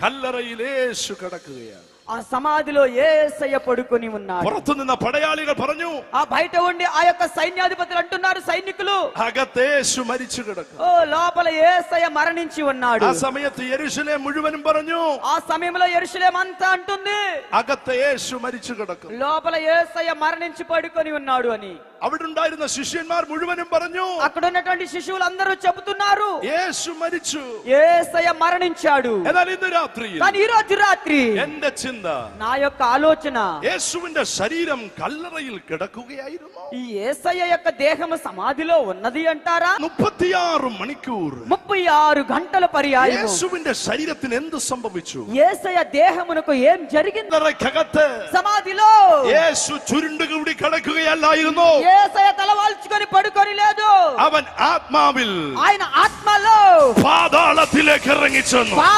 കല്ലറയിൽ യേശു കിടക്കുകയാണ്. ఆ సమాధిలో ఏసయ్య పడుకొని ఉన్నాడు പുറത്തു നിന്ന പടയാളികൾ പറഞ്ഞു ఆ బయట ఉండి ఆ యొక్క సైన్యాధిపతులు అంటున్నారు సైనికులు അകത്ത് യേശു മരിച്ചു കിടക്കും ఓ లోపల ఏసయ్య మరణించి ఉన్నాడు ആ സമയത്ത് യെരുശലേം മുഴുവനും പറഞ്ഞു ఆ సమయంలో ఎరుషులేం అంతా అంటుంది അകത്ത് യേശു മരിച്ചു കിടക്കും లోపల ఏసయ్య మరణించి పడుకొని ఉన్నాడు అని അവിടെ ഉണ്ടായിരുന്ന ശിഷ്യന്മാർ മുഴുവനും പറഞ്ഞു అక్కడ ఉన్నటువంటి శిశువులు అందరూ చెబుతున్నారు യേശു മരിച്ചു ఏసయ్య మరణించాడు എന്നാൽ ഇന്ന് രാത്രിയിൽ కానీ ఈ రోజు రాత్రి എന്റെ ചിന്ത నా యొక్క ఆలోచన യേശുവിന്റെ ശരീരം കല്ലറയിൽ കിടക്കുകയായിരുന്നു ఈ ఏసయ్య యొక్క దేహము సమాధిలో ఉన్నది అంటారా മുപ്പത്തിയാറ് മണിക്കൂർ ముప్పై ఆరు గంటల పర్యాయం യേശുവിന്റെ ശരീരത്തിന് എന്ത് സംഭവിച്ചു ఏసయ్య దేహమునకు ఏం జరిగింది കല്ലറയ്ക്കകത്ത് సమాధిలో യേശു ചുരുണ്ടുകൂടി കിടക്കുകയല്ലായിരുന്നു ఏసయ్య తలవాల్చుకొని పడుకొని లేదు അവൻ ആത്മാവിൽ ఆయన ఆత్మలో പാതാളത്തിലേക്ക് ഇറങ്ങിച്ചെന്നു పాత